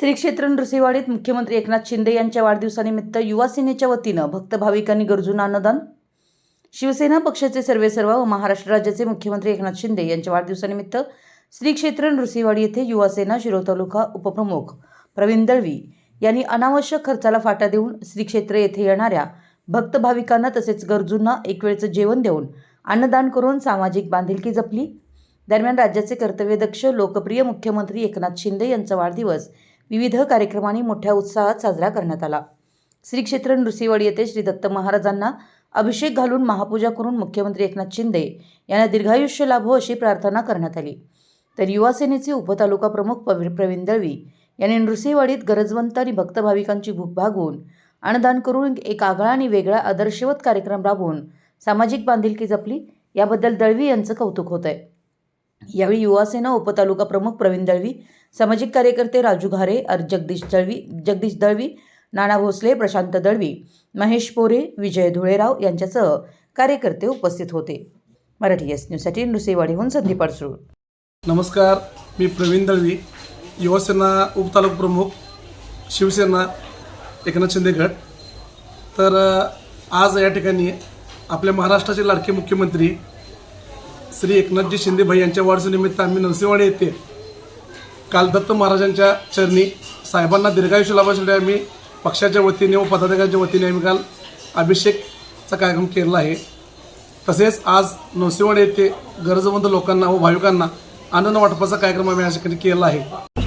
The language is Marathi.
श्री क्षेत्र नृसिंहवाडीत मुख्यमंत्री एकनाथ शिंदे यांच्या वाढदिवसानिमित्त युवा सेनेच्या वतीनं भक्त भाविकांनी गरजूंना अन्नदान. शिवसेना पक्षाचे सर्वेसर्वा व महाराष्ट्र राज्याचे मुख्यमंत्री एकनाथ शिंदे यांच्या वाढदिवसानिमित्त श्री क्षेत्र नृसिंहवाडी येथे युवा सेना शिरो तालुका उपप्रमुख प्रवीण दळवी यांनी अनावश्यक खर्चाला फाटा देऊन श्री क्षेत्र येथे येणाऱ्या भक्त भाविकांना तसेच गरजूंना एक वेळचं जेवण देऊन अन्नदान करून सामाजिक बांधिलकी जपली. दरम्यान राज्याचे कर्तव्यदक्ष लोकप्रिय मुख्यमंत्री एकनाथ शिंदे यांचा वाढदिवस विविध कार्यक्रमांनी मोठ्या उत्साहात साजरा करण्यात आला. श्री क्षेत्र नृसिंहवाडी येथे श्री दत्त महाराजांना अभिषेक घालून महापूजा करून मुख्यमंत्री एकनाथ शिंदे यांना दीर्घायुष्य लाभो हो अशी प्रार्थना करण्यात आली. तर युवासेनेचे उपतालुका प्रमुख प्रवीण दळवी यांनी नृसिंहवाडीत गरजवंत आणि भक्त भाविकांची भूक भागवून अन्नदान करून एक आगळा आणि वेगळा आदर्शवत कार्यक्रम राबवून सामाजिक बांधिलकी जपली. याबद्दल दळवी यांचं कौतुक होत आहे यावेळी युवासेना उपतालुका प्रमुख प्रवीण दळवी सामाजिक कार्यकर्ते राजू घारे अर जगदीश दळवी जगदीश दळवी नाना भोसले प्रशांत दळवी महेश पोरे विजय धुळेराव यांच्यासह कार्यकर्ते उपस्थित होते. मराठी एस न्यूजसाठी नृसेवाडीहून संदीप अडसूळ. नमस्कार मी प्रवीण दळवी युवासेना उपतालुका प्रमुख शिवसेना एकनाथ शिंदे गट. तर आज या ठिकाणी आपल्या महाराष्ट्राचे लाडके मुख्यमंत्री श्री एकनाथजी शिंदेभाई यांच्या वाढदिवसानिमित्त आम्ही नरसिंहवाडी येथे काल दत्त महाराजांच्या चरणी साहेबांना दीर्घायुष्य लाभासाठी आम्ही पक्षाच्या वतीने व पदाधिकाऱ्यांच्या वतीने आम्ही काल अभिषेकचा कार्यक्रम केला आहे. तसेच आज नरसिंहवाडी येथे गरजवंत लोकांना व भाविकांना आनंद वाटपाचा कार्यक्रम आम्ही या ठिकाणी केला आहे.